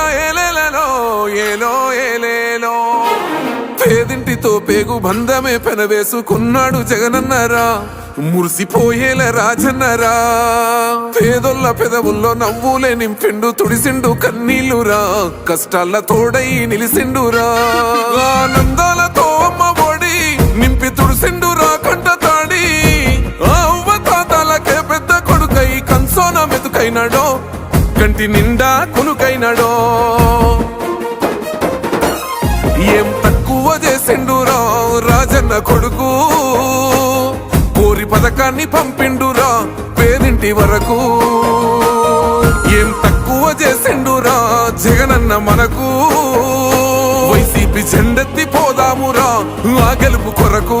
ఎలా ఏలో ఏలో ఏలేలో. పేదింటితో పేగు బంధమే పెనవేసుకున్నాడు జగనన్నరా. మురిసిపోయేల రాజన్నరా. పేదొల్ల పెదవుల్లో నవ్వులే నింపిండు తుడిసిండు కన్నీళ్ళురా. కష్టాల తోడై నిలిసిండురా. ఆనందాలతో అమ్మ ఒడి నింపి తుడిసిండురా కంట తాడి. ఆ అవ్వ తాతలకే పెద్ద కొడుకై కన్సోన మెతుకైనాడో కంటి నిండా కునుకైనాడో. ఏం తక్కువ చేసిండురా రాజన్న కొడుకు. కోరి పథకాన్ని పంపిండురా పేదింటి వరకు. ఏం తక్కువ చేసిండురా జగనన్న మనకు. వైసీపీ జెండెత్తి పోదామురా ఆ గెలుపు కొరకు.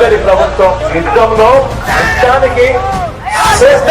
ప్రభుత్వం ప్రభుత్వం యుద్ధంలో యుద్ధానికి శ్రేష్ఠ